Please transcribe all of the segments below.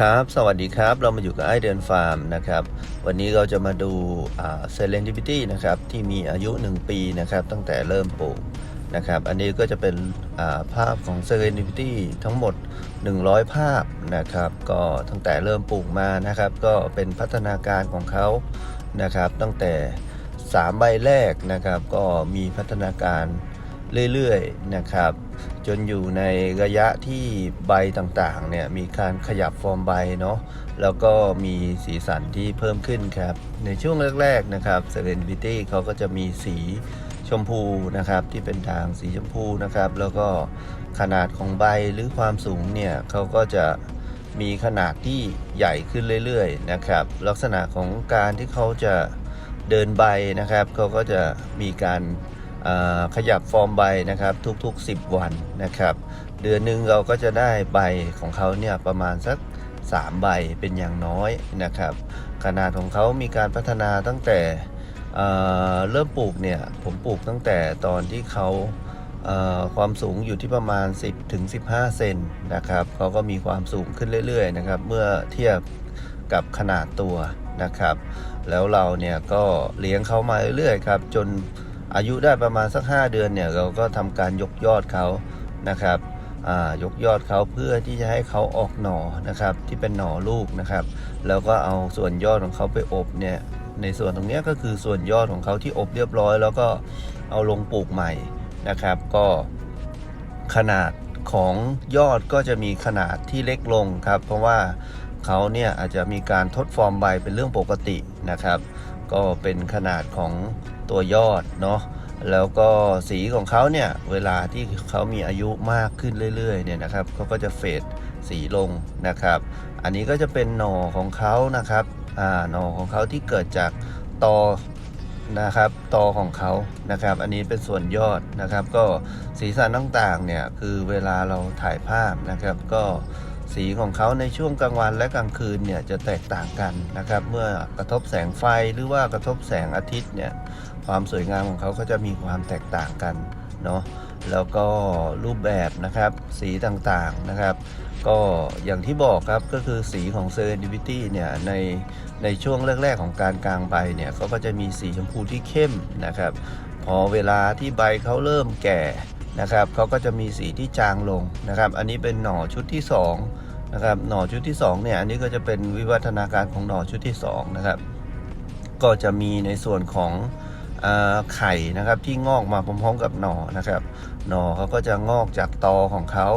ครับ สวัสดีครับ เรามาอยู่กับไอเดือนฟาร์มนะครับ วันนี้เราจะมาดูเซเลนดิบิตี้นะครับ ที่มีอายุ 1 ปีนะครับ ตั้งแต่เริ่มปลูกนะครับ อันนี้ก็จะเป็นาภาพของ Serendipity ทั้งหมด 100 ภาพนะครับ ก็ตั้งแต่เริ่มปลูกมานะครับ ก็เป็นพัฒนาการของเขานะครับ ตั้งแต่ 3 ใบแรกนะครับ ก็มีพัฒนาการ เรื่อยๆนะครับ จนอยู่ในระยะที่ใบต่างๆเนี่ยมีการขยับฟอร์มใบเนาะแล้วก็มีสีสันที่เพิ่มขึ้นครับ ในช่วงแรกๆนะครับ s e r e n i t y เขาก็จะมีสีชมพูนะครับที่เป็นด่างสีชมพูนะครับ แล้วก็ขนาดของใบหรือความสูงเนี่ยเขาก็จะมีขนาดที่ใหญ่ขึ้นเรื่อยๆนะครับ ลักษณะของการที่เขาจะเดินใบนะครับเขาก็จะมีการ ขยับฟอร์มใบนะครับทุกๆ 10 วันนะครับ เดือนหนึ่งเราก็จะได้ใบของเขาเนี่ยประมาณสัก 3 ใบเป็นอย่างน้อยนะครับ ขนาดของเขามีการพัฒนาตั้งแต่เเริ่มปลูกเนี่ยผมปลูกตั้งแต่ตอนที่เขาเอ่อความสูงอยู่ที่ประมาณ 10ถึง15 เซนนะครับเขาก็มีความสูงขึ้นเรื่อยๆนะครับ เมื่อเทียบกับขนาดตัวนะครับ แล้วเราเนี่ยก็เลี้ยงเขามาเรื่อยๆครับจน อายุได้ประมาณสัก 5 เดือนเนี่ยเราก็ทำการยกยอดเขานะครับอ่ายกยอดเขาเพื่อที่จะให้เขาออกหน่อนะครับที่เป็นหน่อลูกนะครับ แล้วก็เอาส่วนยอดของเขาไปอบเนี่ยในส่วนตรงนี้ก็คือส่วนยอดของเขาที่อบเรียบร้อย แล้วก็เอาลงปลูกใหม่นะครับ ก็ขนาดของยอดก็จะมีขนาดที่เล็กลงครับ เพราะว่าเขาเนี่ยอาจจะมีการทดฟอร์มใบเป็นเรื่องปกติ นะครับ ก็เป็นขนาดของตัวยอดเนาะแล้วก็สีของเขาเนี่ย เวลาที่เขามีอายุมากขึ้นเรื่อยๆเนี่ยนะครับเขาก็จะเฟดสีลงนะครับ อันนี้ก็จะเป็นหน่อของเขานะครับอ่าหน่อของเขาที่เกิดจากตอนะครับตอของเขานะครับ อันนี้เป็นส่วนยอดนะครับ ก็สีสันต่างๆเนี่ยคือเวลาเราถ่ายภาพนะครับก็ สีของเขาในช่วงกลางวันและกลางคืนเนี่ยจะแตกต่างกันนะครับ เมื่อกระทบแสงไฟหรือว่ากระทบแสงอาทิตย์เนี่ยความสวยงามของเขาก็จะมีความแตกต่างกันเนาะแล้วก็รูปแบบนะครับสีต่างๆนะครับ ก็อย่างที่บอกครับก็คือสีของ Serendipity เนี่ยในในช่วงแรก ๆ ของการกลางใบเนี่ยเขาก็จะมีสีชมพูที่เข้มนะครับ พอเวลาที่ใบเขาเริ่มแก่ นะครับเขาก็จะมีสีที่จางลงนะครับ อันนี้เป็นหน่อชุดที่2นะครับหน่อชุดที่2เนี่ยอันนี้ก็จะเป็นวิวัฒนาการของหน่อชุดที่2นะครับก็จะมีในส่วนของอไข่นะครับที่งอกมาพร้อมๆกับหน่อนะครับหน่อเขาก็จะงอกจากตอของเขา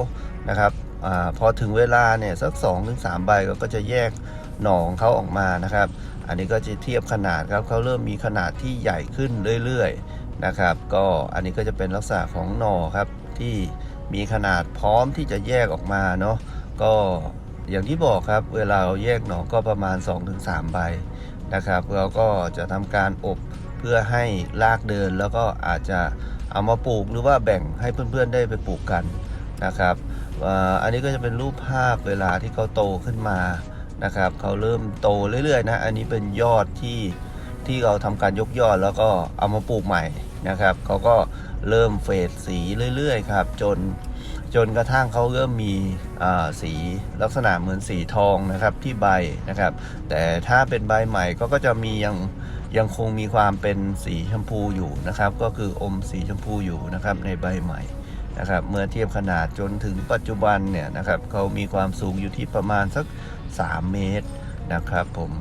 นะครับอพอถึงเวลาเนี่ยสัก2อถึงสใบเขาก็จะแยกหน่อของเขาออกมานะครับ อันนี้ก็จะเทียบขนาดครับเขาเริ่มมีขนาดที่ใหญ่ขึ้นเรื่อยๆ นะครับ ก็อันนี้ก็จะเป็นลักษณะของหน่อครับที่มีขนาดพร้อมที่จะแยกออกมาเนาะก็อย่างที่บอกครับเวลาเราแยกหน่อก็ประมาณ 2-3 ใบนะครับ เราก็จะทำการอบเพื่อให้รากเดินแล้วก็อาจจะเอามาปลูกหรือว่าแบ่งให้เพื่อนๆได้ไปปลูกกันนะครับอันนี้ก็จะเป็นรูปภาพเวลาที่เขาโตขึ้นมานะครับเขาเริ่มโตเรื่อยๆนะ อันนี้เป็นยอดที่ ที่เราทำการยกยอดแล้วก็เอามาปลูกใหม่นะครับเขาก็เริ่มเฟดสีเรื่อยๆครับจนจนกระทั่งเขาเริ่มมีสีลักษณะเหมือนสีทองนะครับที่ใบนะครับ แต่ถ้าเป็นใบใหม่ก็ก็จะมียังยังคงมีความเป็นสีชมพูอยู่นะครับ ก็คืออมสีชมพูอยู่นะครับในใบใหม่นะครับเมื่อเทียบขนาดจนถึงปัจจุบันเนี่ยนะครับเขามีความสูงอยู่ที่ประมาณสัก 3 เมตร นะครับผม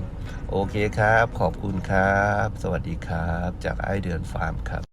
โอเคครับ ขอบคุณครับ สวัสดีครับ จากไอเดือนฟาร์มครับ